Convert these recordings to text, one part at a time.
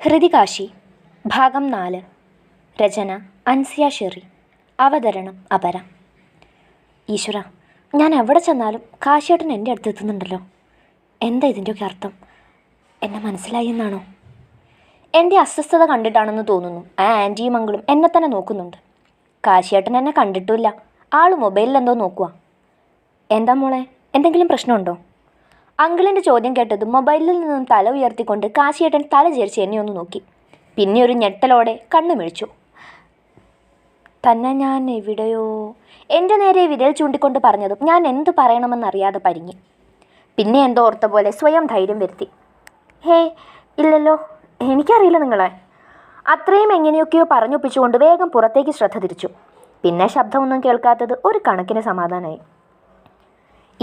ഹൃതികാശി ഭാഗം നാല്. രചന അൻസിയ ഷെറി. അവതരണം അപര. ഈശ്വര ഞാൻ എവിടെ ചെന്നാലും കാശിയേട്ടൻ എന്റെ അടുത്ത് എത്തുന്നുണ്ടല്ലോ. എന്താ ഇതിന്റെയൊക്കെ അർത്ഥം? എന്നെ മനസ്സിലായി എന്നാണോ? എന്റെ അസ്വസ്ഥത കണ്ടിട്ടാണെന്ന് തോന്നുന്നു. ആ ആന്റിയും മംഗളും എന്നെ തന്നെ നോക്കുന്നുണ്ട്. കാശിയേട്ടൻ എന്നെ കണ്ടിട്ടില്ല ആൾ മൊബൈലിൽ എന്തോ നോക്കുക എന്താ മോളെ? എന്തെങ്കിലും പ്രശ്നമുണ്ടോ? അങ്കിളിന്റെ ചോദ്യം കേട്ടത് മൊബൈലിൽ നിന്നും തല ഉയർത്തിക്കൊണ്ട് കാശിയേട്ടൻ തല ചേർച്ച് എന്നെ ഒന്ന് നോക്കി. പിന്നെ ഒരു ഞെട്ടലോടെ കണ്ണു മിഴിച്ചു. തന്നെ ഞാൻ എവിടെയോ? എന്റെ നേരെ വിരൽ ചൂണ്ടിക്കൊണ്ട് പറഞ്ഞതും ഞാൻ എന്ത് പറയണമെന്നറിയാതെ പരിങ്ങി. പിന്നെ എന്തോ ഓർത്ത പോലെ സ്വയം ധൈര്യം വരുത്തി. ഹേ ഇല്ലല്ലോ. എനിക്കറിയില്ല നിങ്ങളെ. അത്രയും എങ്ങനെയൊക്കെയോ പറഞ്ഞൊപ്പിച്ചുകൊണ്ട് വേഗം പുറത്തേക്ക് ശ്രദ്ധ തിരിച്ചു. പിന്നെ ശബ്ദമൊന്നും കേൾക്കാത്തത് ഒരു കണക്കിന് സമാധാനമായി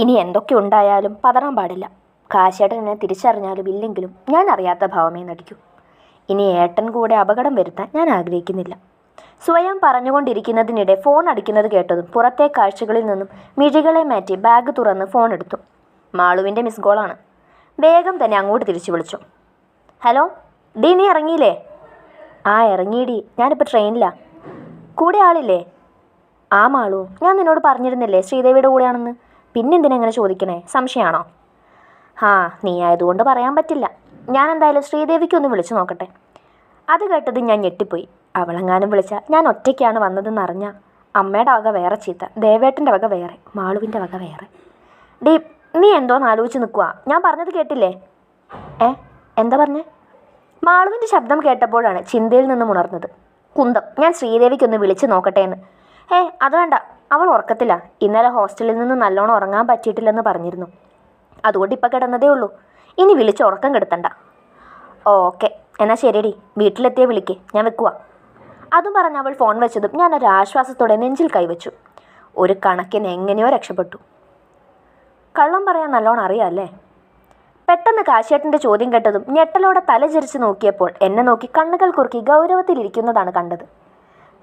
ഇനി എന്തൊക്കെ ഉണ്ടായാലും പതറാൻ പാടില്ല. കാശേട്ടൻ എന്നെ തിരിച്ചറിഞ്ഞാലും ഇല്ലെങ്കിലും ഞാൻ അറിയാത്ത ഭാവമേ നടിക്കൂ. ഇനി ഏട്ടൻ കൂടെ അപകടം വരുത്താൻ ഞാൻ ആഗ്രഹിക്കുന്നില്ല. സ്വയം പറഞ്ഞുകൊണ്ടിരിക്കുന്നതിനിടെ ഫോൺ അടിക്കുന്നത് കേട്ടതും പുറത്തെ കാഴ്ചകളിൽ നിന്നും മിഴികളെ മാറ്റി ബാഗ് തുറന്ന് ഫോൺ എടുത്തു. മാളുവിന്റെ മിസ് കോളാണ്. വേഗം തന്നെ അങ്ങോട്ട് തിരിച്ചു വിളിച്ചു. ഹലോ ഡി നീ ഇറങ്ങിയില്ലേ? ആ ഇറങ്ങിയിടി ഞാനിപ്പോൾ ട്രെയിനിലാണ് കൂടെ ആളില്ലേ? ആ മാളു ഞാൻ നിന്നോട് പറഞ്ഞിരുന്നില്ലേ ശ്രീദേവിയുടെ കൂടെയാണെന്ന്? പിന്നെന്തിനാ ഇങ്ങനെ ചോദിക്കണേ? സംശയമാണോ? ഹാ നീ ആയതുകൊണ്ട് പറയാൻ പറ്റില്ല. ഞാൻ എന്തായാലും ശ്രീദേവിക്ക് ഒന്ന് വിളിച്ചു നോക്കട്ടെ. അത് കേട്ടത് ഞാൻ ഞെട്ടിപ്പോയി. അവളെങ്ങാനും വിളിച്ച ഞാൻ ഒറ്റയ്ക്കാണ് വന്നതെന്ന് അറിഞ്ഞ അമ്മയുടെ വക വേറെ ചീത്ത ദേവേട്ടന്റെ വക വേറെ മാളുവിന്റെ വക വേറെ. ഡീ നീ എന്തോന്ന് ആലോചിച്ച് നിൽക്കുക ഞാൻ പറഞ്ഞത് കേട്ടില്ലേ? ഏ എന്താ പറഞ്ഞേ? മാളുവിന്റെ ശബ്ദം കേട്ടപ്പോഴാണ് ചിന്തയിൽ നിന്നും ഉണർന്നത്. കുന്തം ഞാൻ ശ്രീദേവിക്കൊന്ന് വിളിച്ച് നോക്കട്ടെ എന്ന് ഏ അത് വേണ്ട. അവൾ ഉറക്കത്തില്ല ഇന്നലെ ഹോസ്റ്റലിൽ നിന്ന് നല്ലോണം ഉറങ്ങാൻ പറ്റിയിട്ടില്ലെന്ന് പറഞ്ഞിരുന്നു. അതുകൊണ്ട് ഇപ്പം കിടന്നതേ ഉള്ളൂ. ഇനി വിളിച്ച് ഉറക്കം കെടുത്തണ്ട. ഓക്കെ എന്നാൽ ശരിയടി. വീട്ടിലെത്തിയേ വിളിക്ക്. ഞാൻ വെക്കുക അതും പറഞ്ഞ് അവൾ ഫോൺ വെച്ചതും ഞാൻ ഒരു ആശ്വാസത്തോടെ നെഞ്ചിൽ കൈവച്ചു. ഒരു കണക്കിന് എങ്ങനെയോ രക്ഷപ്പെട്ടു. കള്ളം പറയാൻ നല്ലോണം അറിയാമല്ലേ പെട്ടെന്ന് കാശേട്ടന്റെ ചോദ്യം കേട്ടതും ഞെട്ടലോടെ തലചരിച്ച് നോക്കിയപ്പോൾ എന്നെ നോക്കി കണ്ണുകൾ കുറുക്കി ഗൗരവത്തിലിരിക്കുന്നതാണ് കണ്ടത്.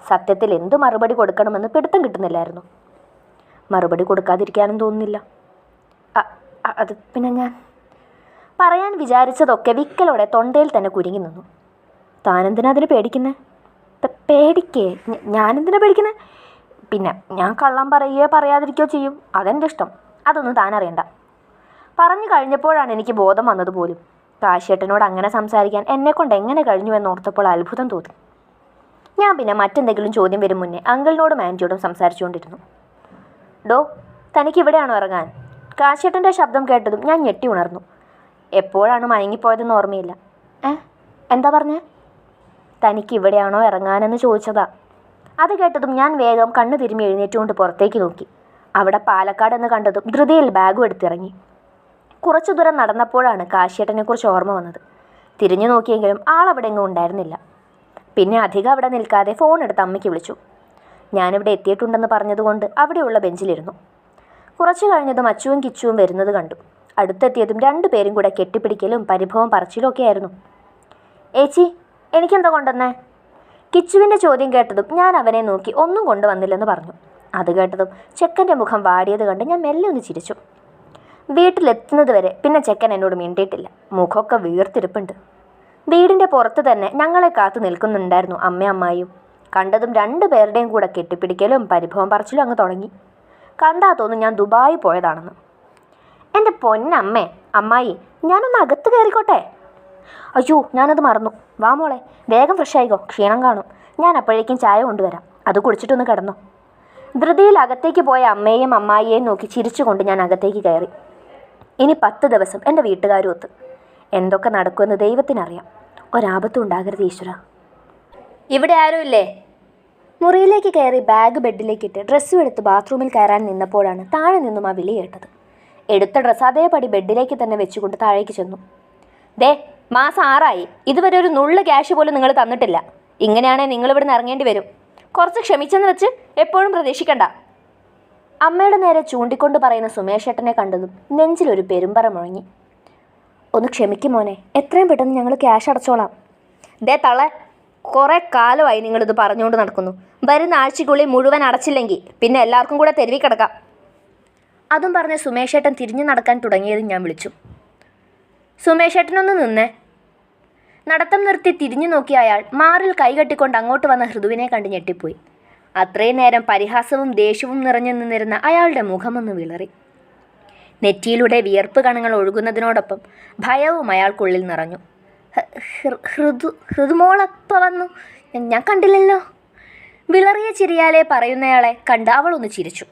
സത്യത്തിൽ എന്തു മറുപടി കൊടുക്കണമെന്ന് പിടുത്തം കിട്ടുന്നില്ലായിരുന്നു. മറുപടി കൊടുക്കാതിരിക്കാനും തോന്നുന്നില്ല. അത് പിന്നെ ഞാൻ പറയാൻ വിചാരിച്ചതൊക്കെ വിക്കലോടെ തൊണ്ടയിൽ തന്നെ കുരുങ്ങി നിന്നു. താനെന്തിനാ അതിന് പേടിക്കുന്നേ? പേടിക്കേ. ഞാനെന്തിനാ പേടിക്കുന്നേ? പിന്നെ ഞാൻ കള്ളം പറയുകയോ പറയാതിരിക്കുകയോ ചെയ്യും. അതെന്റെ ഇഷ്ടം. അതൊന്നും താൻ അറിയണ്ട. പറഞ്ഞു കഴിഞ്ഞപ്പോഴാണ് എനിക്ക് ബോധം വന്നത് പോലും. കാശേട്ടനോട് അങ്ങനെ സംസാരിക്കാൻ എന്നെക്കൊണ്ട് എങ്ങനെ കഴിഞ്ഞു എന്നോർത്തപ്പോൾ അത്ഭുതം തോന്നി. ഞാൻ പിന്നെ മറ്റെന്തെങ്കിലും ചോദ്യം വരും മുന്നേ അങ്കിളിനോടും ആന്റിയോടും സംസാരിച്ചുകൊണ്ടിരുന്നു. ഡോ തനിക്ക് ഇവിടെയാണോ ഇറങ്ങാൻ? കാശേട്ടന്റെ ശബ്ദം കേട്ടതും ഞാൻ ഞെട്ടി ഉണർന്നു. എപ്പോഴാണ് മയങ്ങിപ്പോയതെന്ന് ഓർമ്മയില്ല. ഏ എന്താ പറഞ്ഞേ? തനിക്ക് ഇവിടെയാണോ ഇറങ്ങാനെന്ന് ചോദിച്ചതാ. അത് കേട്ടതും ഞാൻ വേഗം കണ്ണു തിരുമ്മി എഴുന്നേറ്റുകൊണ്ട് പുറത്തേക്ക് നോക്കി. അവിടെ പാലക്കാട് എന്ന് കണ്ടതും ധൃതിയിൽ ബാഗും എടുത്തിറങ്ങി. കുറച്ചു ദൂരം നടന്നപ്പോഴാണ് കാശേട്ടനെക്കുറിച്ച് ഓർമ്മ വന്നത്. തിരിഞ്ഞു നോക്കിയെങ്കിലും ആളവിടെ എങ്ങും ഉണ്ടായിരുന്നില്ല. പിന്നെ അധികം അവിടെ നിൽക്കാതെ ഫോൺ എടുത്ത് അമ്മയ്ക്ക് വിളിച്ചു. ഞാനിവിടെ എത്തിയിട്ടുണ്ടെന്ന് പറഞ്ഞതുകൊണ്ട് അവിടെയുള്ള ബെഞ്ചിലിരുന്നു. കുറച്ചു കഴിഞ്ഞതും അച്ചുവും കിച്ചുവും വരുന്നത് കണ്ടു. അടുത്തെത്തിയതും രണ്ടുപേരും കൂടെ കെട്ടിപ്പിടിക്കലും പരിഭവം പറച്ചിലും ഒക്കെ ആയിരുന്നു. ഏച്ചി എനിക്കെന്താ കൊണ്ടുവന്നേ? കിച്ചുവിന്റെ ചോദ്യം കേട്ടതും ഞാൻ അവനെ നോക്കി ഒന്നും കൊണ്ടുവന്നില്ലെന്ന് പറഞ്ഞു. അത് കേട്ടതും ചെക്കന്റെ മുഖം വാടിയത് കണ്ട് ഞാൻ മെല്ലെ ഒന്ന് ചിരിച്ചു. വീട്ടിലെത്തുന്നത് വരെ പിന്നെ ചെക്കൻ എന്നോട് മിണ്ടിയിട്ടില്ല. മുഖമൊക്കെ വീർത്തിരിപ്പുണ്ട്. വീടിന്റെ പുറത്ത് തന്നെ ഞങ്ങളെ കാത്തു നിൽക്കുന്നുണ്ടായിരുന്നു അമ്മ അമ്മായും കണ്ടതും രണ്ടു പേരുടെയും കൂടെ കെട്ടിപ്പിടിക്കലും പരിഭവം പറച്ചിലും അങ്ങ് തുടങ്ങി. കണ്ടാ ഞാൻ ദുബായി പോയതാണെന്ന്. എന്റെ പൊന്നമ്മേ അമ്മായി ഞാനൊന്ന് അകത്ത് കയറിക്കോട്ടെ? അയ്യോ ഞാനത് മറന്നു. വാ മോളെ വേഗം ഫ്രഷ് ആയിക്കോ ക്ഷീണം കാണും. ഞാൻ അപ്പോഴേക്കും ചായ കൊണ്ടുവരാം. അത് കുടിച്ചിട്ടൊന്ന് കിടന്നു. ധൃതിയിൽ അകത്തേക്ക് പോയ അമ്മയെയും അമ്മായിയെയും നോക്കി ചിരിച്ചുകൊണ്ട് ഞാൻ അകത്തേക്ക് കയറി. ഇനി പത്ത് ദിവസം എന്റെ വീട്ടുകാരും ഒത്ത്. എന്തൊക്കെ നടക്കുമെന്ന് ദൈവത്തിനറിയാം. ഒരാപത്തും ഉണ്ടാകരുത് ഈശ്വര. ഇവിടെ ആരുമില്ലേ മുറിയിലേക്ക് കയറി ബാഗ് ബെഡിലേക്കിട്ട് ഡ്രസ്സും എടുത്ത് ബാത്റൂമിൽ കയറാൻ നിന്നപ്പോഴാണ് താഴെ നിന്നും ആ വിളി കേട്ടത്. എടുത്ത ഡ്രസ്സ് അതേപടി ബെഡിലേക്ക് തന്നെ വെച്ചുകൊണ്ട് താഴേക്ക് ചെന്നു. ദേ മാസം ആറായി. ഇതുവരെ ഒരു നുള്ള് ക്യാഷ് പോലും നിങ്ങൾ തന്നിട്ടില്ല. ഇങ്ങനെയാണെങ്കിൽ നിങ്ങൾ ഇവിടുന്ന് ഇറങ്ങേണ്ടി വരും. കുറച്ച് ക്ഷമിച്ചെന്ന് വെച്ച് എപ്പോഴും പ്രതീക്ഷിക്കണ്ട. അമ്മയുടെ നേരെ ചൂണ്ടിക്കൊണ്ട് പറയുന്ന സുമേഷേട്ടനെ കണ്ടതും നെഞ്ചിലൊരു പെരുമ്പറ മുഴങ്ങി. ഒന്ന് ക്ഷമിക്കും മോനെ. എത്രയും പെട്ടെന്ന് ഞങ്ങൾ ക്യാഷ് അടച്ചോളാം. ദേ തള കുറേ കാലമായി നിങ്ങളിത് പറഞ്ഞുകൊണ്ട് നടക്കുന്നു. വരുന്ന ആഴ്ചയ്ക്കുള്ളിൽ മുഴുവൻ അടച്ചില്ലെങ്കിൽ പിന്നെ എല്ലാവർക്കും കൂടെ തെരുവി കിടക്കാം. അതും പറഞ്ഞ് സുമേഷേട്ടൻ തിരിഞ്ഞു നടക്കാൻ തുടങ്ങിയത് ഞാൻ വിളിച്ചു. സുമേഷേട്ടനൊന്ന് നിന്നേ. നടത്തം നിർത്തി തിരിഞ്ഞു നോക്കിയ അയാൾ മാറിൽ കൈകെട്ടിക്കൊണ്ട് അങ്ങോട്ട് വന്ന ഹൃദുവിനെ കണ്ട് ഞെട്ടിപ്പോയി. അത്രയും നേരം പരിഹാസവും ദേഷ്യവും നിറഞ്ഞു നിന്നിരുന്ന അയാളുടെ മുഖമൊന്ന് വിളറി. നെറ്റിയിലൂടെ വിയർപ്പ് കണങ്ങൾ ഒഴുകുന്നതിനോടൊപ്പം ഭയവും അയാൾക്കുള്ളിൽ നിറഞ്ഞു. ഹൃദു ഹൃദുമോളപ്പ വന്നു. ഞാൻ കണ്ടില്ലല്ലോ. വിളറിയ ചിരിയാലെ പറയുന്നയാളെ കണ്ട് അവളൊന്ന് ചിരിച്ചു.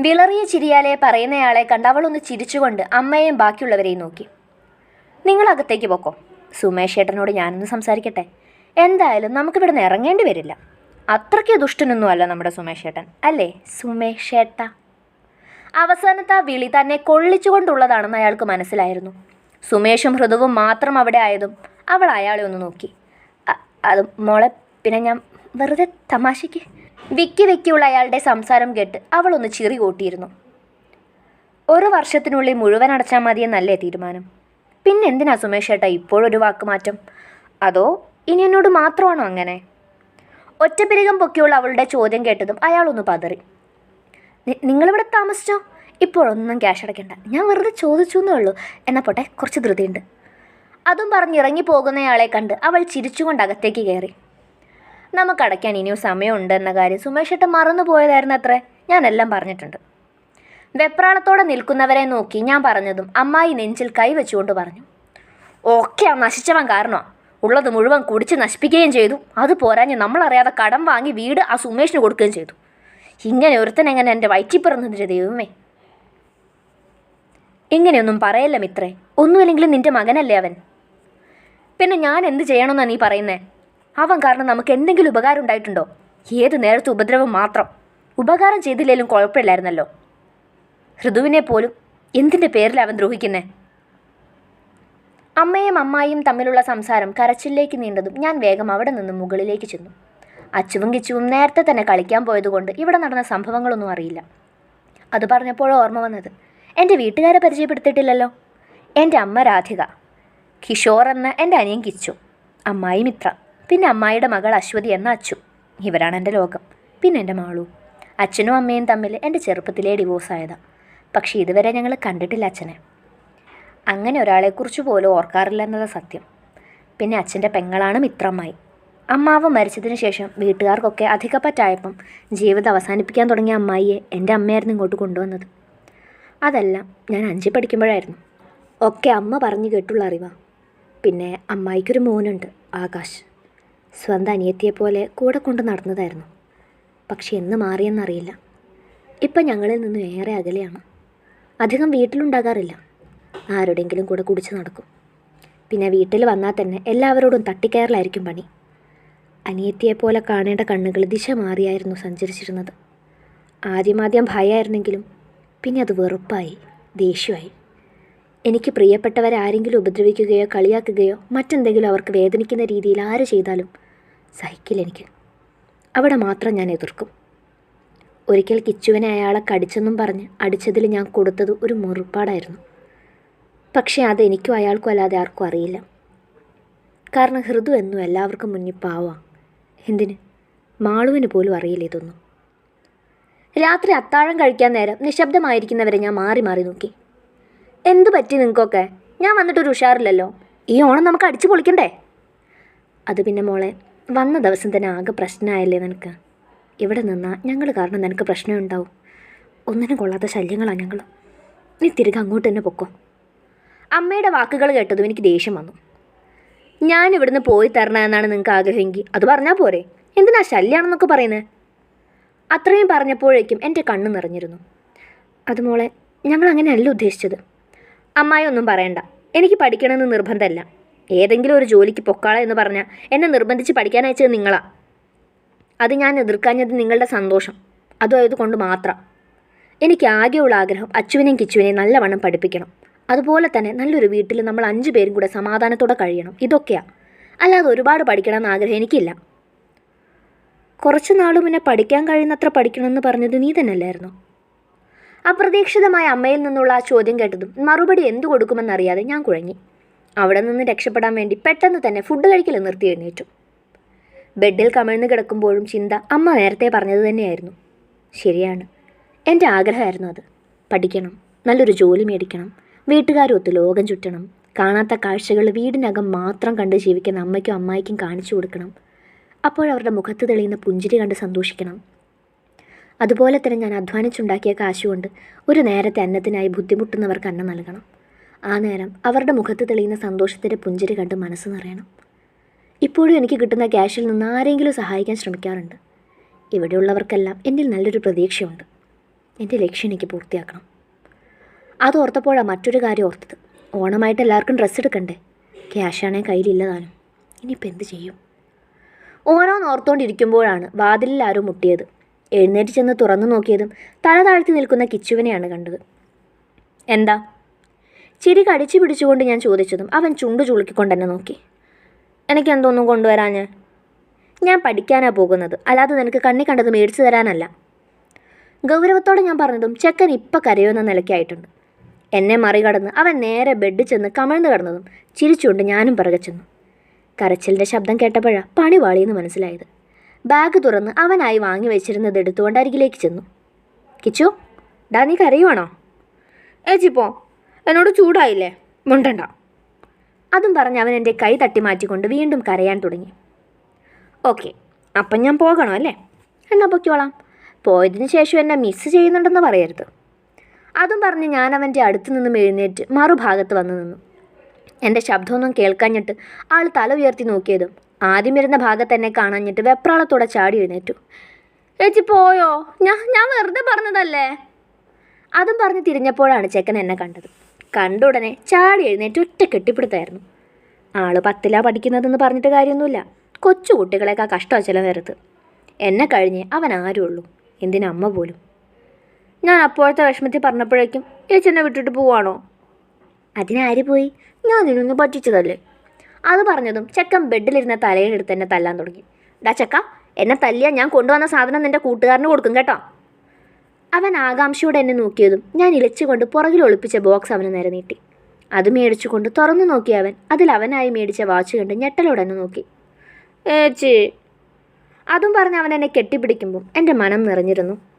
വിളറിയ ചിരിയാലെ പറയുന്നയാളെ കണ്ട് അവളൊന്ന് ചിരിച്ചുകൊണ്ട് അമ്മയെയും ബാക്കിയുള്ളവരെയും നോക്കി. നിങ്ങൾ അകത്തേക്ക് പോക്കോ. സുമേഷ് ഏട്ടനോട് ഞാനൊന്ന് സംസാരിക്കട്ടെ. എന്തായാലും നമുക്കിവിടെ നിന്ന് ഇറങ്ങേണ്ടി വരില്ല. അത്രയ്ക്ക് ദുഷ്ടനൊന്നുമല്ല നമ്മുടെ സുമേഷ് ഏട്ടൻ. അല്ലേ? സുമേഷ് ഏട്ട. അവസാനത്തെ ആ വിളി തന്നെ കൊള്ളിച്ചുകൊണ്ടുള്ളതാണെന്ന് അയാൾക്ക് മനസ്സിലായിരുന്നു. സുമേഷും ഹൃദവും മാത്രം അവിടെ ആയതും അവൾ അയാളെ ഒന്ന് നോക്കി. "അ- അത് മോളെ പിന്നെ ഞാൻ വെറുതെ തമാശയ്ക്ക് വിക്കി വിക്കിയുള്ള അയാളുടെ സംസാരം കേട്ട് അവളൊന്ന് ചിറി കൂട്ടിയിരുന്നു. ഒരു വർഷത്തിനുള്ളിൽ മുഴുവൻ അടച്ചാൽ മതിയെന്നല്ലേ തീരുമാനം? പിന്നെ എന്തിനാ സുമേഷ് ഏട്ടാ ഇപ്പോഴൊരു വാക്ക് മാറ്റം? അതോ ഇനി എന്നോട് മാത്രമാണോ അങ്ങനെ? ഒറ്റപ്പിരികം പൊക്കിയുള്ള അവളുടെ ചോദ്യം കേട്ടതും അയാളൊന്ന് പതറി. "നി- നിങ്ങളിവിടെ താമസിച്ചോ? ഇപ്പോഴൊന്നും ക്യാഷ് അടയ്ക്കണ്ട. ഞാൻ വെറുതെ ചോദിച്ചു എന്നേ ഉള്ളൂ. എന്നാൽ പോട്ടെ കുറച്ച് ധൃതിയുണ്ട്. അതും പറഞ്ഞിറങ്ങി പോകുന്നയാളെ കണ്ട് അവൾ ചിരിച്ചുകൊണ്ട് അകത്തേക്ക് കയറി. നമുക്ക് അടയ്ക്കാൻ ഇനിയും സമയമുണ്ട് എന്ന കാര്യം സുമേഷ് ഏട്ടൻ മറന്നു പോയതായിരുന്നു അത്രേ. ഞാനെല്ലാം പറഞ്ഞിട്ടുണ്ട്. വെപ്രാളത്തോടെ നിൽക്കുന്നവരെ നോക്കി ഞാൻ പറഞ്ഞതും അമ്മായി നെഞ്ചിൽ കൈവച്ചുകൊണ്ട് പറഞ്ഞു. ഓക്കെ ആ നശിച്ചവൻ കാരണമാണ് ഉള്ളത് മുഴുവൻ കുടിച്ച് നശിപ്പിക്കുകയും ചെയ്തു. അത് പോരാഞ്ഞ് നമ്മളറിയാതെ കടം വാങ്ങി വീട് ആ സുമേഷിന് കൊടുക്കുകയും ചെയ്തു. ഇങ്ങനെ ഒരുത്തൻ എങ്ങനെ എന്റെ വയറ്റി പിറന്നതിന്റെ ദൈവമേ? ഇങ്ങനെയൊന്നും പറയല്ല മിത്രേ. ഒന്നുമില്ലെങ്കിലും നിന്റെ മകനല്ലേ അവൻ. പിന്നെ ഞാൻ എന്ത് ചെയ്യണമെന്നാണ് നീ പറയുന്നേ? അവൻ കാരണം നമുക്ക് എന്തെങ്കിലും ഉപകാരം ഉണ്ടായിട്ടുണ്ടോ? ഏത് നേരത്തെ ഉപദ്രവം മാത്രം. ഉപകാരം ചെയ്തില്ലെങ്കിലും കുഴപ്പമില്ലായിരുന്നല്ലോ. ഋതുവിനെ പോലും എന്തിന്റെ പേരിൽ അവൻ ദ്രോഹിക്കുന്നേ? അമ്മയും അമ്മായിയും തമ്മിലുള്ള സംസാരം കരച്ചിലേക്ക് നീണ്ടതും ഞാൻ വേഗം അവിടെ നിന്ന് മുകളിലേക്ക് ചെന്നു. അച്ചുവും കിച്ചുവും നേരത്തെ തന്നെ കളിക്കാൻ പോയതുകൊണ്ട് ഇവിടെ നടന്ന സംഭവങ്ങളൊന്നും അറിയില്ല. അത് പറഞ്ഞപ്പോഴോ ഓർമ്മ വന്നത്? എന്റെ വീട്ടുകാരെ പരിചയപ്പെടുത്തിയിട്ടില്ലല്ലോ? എന്റെ അമ്മ രാധിക കിഷോർ എന്ന എന്റെ അനിയൻ കിച്ചു അമ്മായി മിത്ര പിന്നെ അമ്മായിയുടെ മകൾ അശ്വതി എന്ന അച്ചു. ഇവരാണ് എന്റെ ലോകം. പിന്നെ എന്റെ മാളു. അച്ഛനും അമ്മയും തമ്മിൽ എന്റെ ചെറുപ്പത്തിലേ ഡിവോഴ്സായതാണ് പക്ഷേ ഇതുവരെ ഞങ്ങൾ കണ്ടിട്ടില്ല അച്ഛനെ. അങ്ങനെ ഒരാളെക്കുറിച്ച് പോലും ഓർക്കാറില്ല എന്നത് സത്യം. പിന്നെ അച്ഛന്റെ പെങ്ങളാണ് മിത്രമ്മായി. അമ്മാവ് മരിച്ചതിന് ശേഷം വീട്ടുകാർക്കൊക്കെ അധികപ്പറ്റായപ്പം ജീവിതം അവസാനിപ്പിക്കാൻ തുടങ്ങിയ അമ്മായിയെ എന്റെ അമ്മയായിരുന്നു ഇങ്ങോട്ട് കൊണ്ടുവന്നത്. അതെല്ലാം ഞാൻ അഞ്ചിൽ പഠിക്കുമ്പോഴായിരുന്നു. ഒക്കെ അമ്മ പറഞ്ഞു കേട്ടുള്ള അറിവാണ് പിന്നെ അമ്മായിക്കൊരു മോനുണ്ട് ആകാശ്. സ്വന്തം അനിയത്തിയെപ്പോലെ കൂടെ കൊണ്ട് നടന്നതായിരുന്നു. പക്ഷെ എന്ന് മാറിയെന്നറിയില്ല ഇപ്പം ഞങ്ങളിൽ നിന്നും ഏറെ അകലെയാണ്. അധികം വീട്ടിലുണ്ടാകാറില്ല. ആരുടെങ്കിലും കൂടെ കുടിച്ച് നടക്കും. പിന്നെ വീട്ടിൽ വന്നാൽ തന്നെ എല്ലാവരോടും തട്ടിക്കയറിലായിരിക്കും പണി. അനിയത്തിയെപ്പോലെ കാണേണ്ട കണ്ണുകൾ ദിശ മാറിയായിരുന്നു സഞ്ചരിച്ചിരുന്നത്. ആദ്യമാദ്യം ഭയമായിരുന്നെങ്കിലും പിന്നെ അത് വെറുപ്പായി ദേഷ്യമായി. എനിക്ക് പ്രിയപ്പെട്ടവരെ ആരെങ്കിലും ഉപദ്രവിക്കുകയോ കളിയാക്കുകയോ മറ്റെന്തെങ്കിലും അവർക്ക് വേദനിക്കുന്ന രീതിയിൽ ആര് ചെയ്താലും സഹിക്കില്ല എനിക്ക്. അവിടെ മാത്രം ഞാൻ എതിർക്കും. ഒരിക്കൽ കിച്ചുവിനെ അയാളെ കടിച്ചെന്നും പറഞ്ഞ് അടിച്ചതിൽ ഞാൻ കൊടുത്തത് ഒരു മുറിപ്പാടായിരുന്നു. പക്ഷേ അത് എനിക്കും അയാൾക്കും അല്ലാതെ ആർക്കും അറിയില്ല. കാരണം ഹൃദു എന്നും എല്ലാവർക്കും മുന്നിൽ പാവാം. എന്തിന്? മാളുവിന് പോലും അറിയില്ല ഇതൊന്നും? രാത്രി അത്താഴം കഴിക്കാൻ നേരം നിശബ്ദമായിരിക്കുന്നവരെ ഞാൻ മാറി മാറി നോക്കി. എന്തു പറ്റി നിങ്ങൾക്കൊക്കെ? ഞാൻ വന്നിട്ടൊരു ഉഷാറില്ലല്ലോ. ഈ ഓണം നമുക്ക് അടിച്ചു പൊളിക്കണ്ടേ? അത് പിന്നെ മോളെ വന്ന ദിവസം തന്നെ ആകെ പ്രശ്നമായല്ലേ നിനക്ക്? ഇവിടെ നിന്നാൽ ഞങ്ങൾ കാരണം നിനക്ക് പ്രശ്നമുണ്ടാവും ഒന്നിനും കൊള്ളാത്ത ശല്യങ്ങളാണ് ഞങ്ങൾ നീ തിരികെ അങ്ങോട്ട് തന്നെ പൊക്കോ. അമ്മയുടെ വാക്കുകൾ കേട്ടതും എനിക്ക് ദേഷ്യം വന്നു. ഞാൻ ഇവിടുന്ന് പോയി തരണമെന്നാണ് നിങ്ങൾക്ക് ആഗ്രഹമെങ്കിൽ അത് പറഞ്ഞാൽ പോരെ. എന്തിനാ ശല്യാണെന്നൊക്കെ പറയുന്നത് അത്രയും പറഞ്ഞപ്പോഴേക്കും എന്റെ കണ്ണ് നിറഞ്ഞിരുന്നു. അത് മോളെ ഞങ്ങൾ അങ്ങനെയല്ല ഉദ്ദേശിച്ചത്. അമ്മായി ഒന്നും പറയണ്ട. എനിക്ക് പഠിക്കണമെന്ന് നിർബന്ധമല്ല ഏതെങ്കിലും ഒരു ജോലിക്ക് പൊക്കാള എന്ന് പറഞ്ഞാൽ എന്നെ നിർബന്ധിച്ച് പഠിക്കാൻ അയച്ചത് നിങ്ങളാ. അത് ഞാൻ എതിർക്കാഞ്ഞത് നിങ്ങളുടെ സന്തോഷം. അതും കൊണ്ട് മാത്രം. എനിക്ക് ആകെയുള്ള ആഗ്രഹം അച്ചുവിനെയും കിച്ചുവിനെയും നല്ലവണ്ണം പഠിപ്പിക്കണം. അതുപോലെ തന്നെ നല്ലൊരു വീട്ടിൽ നമ്മൾ അഞ്ചു പേരും കൂടെ സമാധാനത്തോടെ കഴിയണം. ഇതൊക്കെയാ. അല്ലാതെ ഒരുപാട് പഠിക്കണമെന്ന് ആഗ്രഹം എനിക്കില്ല. കുറച്ച് നാൾ മുന്നേ പഠിക്കാൻ കഴിയുന്നത്ര പഠിക്കണമെന്ന് പറഞ്ഞത് നീ തന്നെയല്ലായിരുന്നു? അപ്രതീക്ഷിതമായ അമ്മയിൽ നിന്നുള്ള ആ ചോദ്യം കേട്ടതും മറുപടി എന്തു കൊടുക്കുമെന്നറിയാതെ ഞാൻ കുഴങ്ങി. അവിടെ നിന്ന് രക്ഷപ്പെടാൻ വേണ്ടി പെട്ടെന്ന് തന്നെ ഫുഡ് കഴിക്കൽ നിർത്തി എഴുന്നേറ്റു. ബെഡിൽ കമിഴ്ന്ന് കിടക്കുമ്പോഴും ചിന്ത അമ്മ നേരത്തെ പറഞ്ഞത് തന്നെയായിരുന്നു. ശരിയാണ്. എന്റെ ആഗ്രഹമായിരുന്നു അത്. പഠിക്കണം. നല്ലൊരു ജോലി മേടിക്കണം. വീട്ടുകാരൊത്ത് ലോകം ചുറ്റണം. കാണാത്ത കാഴ്ചകൾ വീടിനകം മാത്രം കണ്ട് ജീവിക്കുന്ന അമ്മയ്ക്കും അമ്മായിക്കും കാണിച്ചു കൊടുക്കണം. അപ്പോഴവരുടെ മുഖത്ത് തെളിയുന്ന പുഞ്ചിരി കണ്ട് സന്തോഷിക്കണം. അതുപോലെ തന്നെ ഞാൻ അധ്വാനിച്ചുണ്ടാക്കിയ കാശുകൊണ്ട് ഒരു നേരത്തെ അന്നത്തിനായി ബുദ്ധിമുട്ടുന്നവർക്ക് അന്നം നൽകണം. ആ നേരം അവരുടെ മുഖത്ത് തെളിയുന്ന സന്തോഷത്തിന്റെ പുഞ്ചിരി കണ്ട് മനസ്സ് നിറയണം. ഇപ്പോഴും എനിക്ക് കിട്ടുന്ന ക്യാഷിൽ നിന്ന് ആരെങ്കിലും സഹായിക്കാൻ ശ്രമിക്കാറുണ്ട്. ഇവിടെയുള്ളവർക്കെല്ലാം എന്നിൽ നല്ലൊരു പ്രതീക്ഷയുണ്ട്. എന്റെ ലക്ഷ്യം എനിക്ക് പൂർത്തിയാക്കണം. അത് ഓർത്തപ്പോഴാണ് മറ്റൊരു കാര്യം ഓർത്തത്. ഓണമായിട്ട് എല്ലാവർക്കും ഡ്രസ്സ് എടുക്കണ്ടേ? ക്യാഷാണേ കയ്യിലില്ലതാനും ഇനിയിപ്പോൾ എന്ത് ചെയ്യും? ഓരോന്ന് ഓർത്തുകൊണ്ടിരിക്കുമ്പോഴാണ് വാതിലിൽ ആരും മുട്ടിയത്. എഴുന്നേറ്റ് ചെന്ന് തുറന്നു നോക്കിയതും തല താഴ്ത്തി നിൽക്കുന്ന കിച്ചുവിനെയാണ് കണ്ടത്. എന്താ? ചിരി കടിച്ചു പിടിച്ചുകൊണ്ട് ഞാൻ ചോദിച്ചതും അവൻ ചുണ്ടു ചുളുക്കിക്കൊണ്ട് എന്നെ നോക്കി. എനിക്ക് എന്തോന്നും കൊണ്ടുവരാഞ്ഞ്? ഞാൻ പഠിക്കാനാണ് പോകുന്നത്. അല്ലാതെ നിനക്ക് കണ്ണി കണ്ടത് മേടിച്ചു തരാനല്ല. ഗൗരവത്തോടെ ഞാൻ പറഞ്ഞതും ചെക്കൻ ഇപ്പം കരയുമെന്ന നിലയ്ക്കായിട്ടുണ്ട്. എന്നെ മറികടന്ന് അവൻ നേരെ ബെഡ് ചെന്ന് കമഴ്ന്നു കിടന്നതും ചിരിച്ചുകൊണ്ട് ഞാനും പിറകെ ചെന്നു. കരച്ചിലിന്റെ ശബ്ദം കേട്ടപ്പോഴാണ് പണി വാളിയെന്ന് മനസ്സിലായത്. ബാഗ് തുറന്ന് അവനായി വാങ്ങി വെച്ചിരുന്നത് എടുത്തുകൊണ്ട് അരികിലേക്ക് ചെന്നു. കിച്ചു ഡാ നീ കരയുവാണോ? ഏച്ചിപ്പോ എന്നോട് ചൂടായില്ലേ? മുണ്ടണ്ട. അതും പറഞ്ഞ് അവൻ എന്റെ കൈ തട്ടി മാറ്റിക്കൊണ്ട് വീണ്ടും കരയാൻ തുടങ്ങി. ഓക്കെ അപ്പം ഞാൻ പോകണം അല്ലേ? എന്നാൽ പൊക്കോളാം പോയതിന് ശേഷം എന്നെ മിസ്സ് ചെയ്യുന്നുണ്ടെന്ന് പറയരുത്. അതും പറഞ്ഞ് ഞാൻ അവന്റെ അടുത്ത് നിന്നും എഴുന്നേറ്റ് മറുഭാഗത്ത് വന്നു നിന്നു. എന്റെ ശബ്ദമൊന്നും കേൾക്കാഞ്ഞിട്ട് ആൾ തല ഉയർത്തി നോക്കിയതും ആദ്യം വരുന്ന ഭാഗത്ത് എന്നെ കാണാഞ്ഞിട്ട് വെപ്രാളത്തോടെ ചാടി എഴുന്നേറ്റു. ചേച്ചി പോയോ? ഞാൻ ഞാൻ വെറുതെ പറഞ്ഞതല്ലേ? അതും പറഞ്ഞ് തിരിഞ്ഞപ്പോഴാണ് ചെക്കൻ എന്നെ കണ്ടത്. കണ്ട ഉടനെ ചാടി എഴുന്നേറ്റ് ഒറ്റ കെട്ടിപ്പിടുത്തായിരുന്നു. ആൾ പത്തിലാ പഠിക്കുന്നതെന്ന് പറഞ്ഞിട്ട് കാര്യമൊന്നുമില്ല. കൊച്ചു കുട്ടികളെക്കാ കഷ്ടം ചില നേരത്ത് എന്നെ കഴിഞ്ഞ് അവൻ ആരുള്ളൂ. എന്തിനാ അമ്മ പോലും? ഞാൻ അപ്പോഴത്തെ വിഷമത്തിൽ പറഞ്ഞപ്പോഴേക്കും ചേച്ചി എന്നെ വിട്ടിട്ട് പോവാണോ? അതിനാര് പോയി? ഞാൻ നിന്നൊന്ന് പറ്റിച്ചതല്ലേ? അത് പറഞ്ഞതും ചെക്കൻ ബെഡിലിരുന്ന തലയിലെടുത്ത് എന്നെ തല്ലാൻ തുടങ്ങി. ഡാ ചെക്ക എന്നെ തല്ലിയാൽ ഞാൻ കൊണ്ടുവന്ന സാധനം നിന്റെ കൂട്ടുകാരന് കൊടുക്കും കേട്ടോ. അവൻ ആകാംക്ഷയോടെ എന്നെ നോക്കിയതും ഞാൻ ഇലച്ചുകൊണ്ട് പുറകിൽ ഒളിപ്പിച്ച ബോക്സ് അവന് നേരെ നീട്ടി. അത് മേടിച്ചുകൊണ്ട് തുറന്നു നോക്കിയ അവൻ അതിൽ അവനായി മേടിച്ച വാച്ച് കണ്ട് ഞെട്ടലോടെ എന്നെ നോക്കി. ഏച്ചി അതും പറഞ്ഞ് അവൻ എന്നെ കെട്ടിപ്പിടിക്കുമ്പോൾ എന്റെ മനം നിറഞ്ഞിരുന്നു.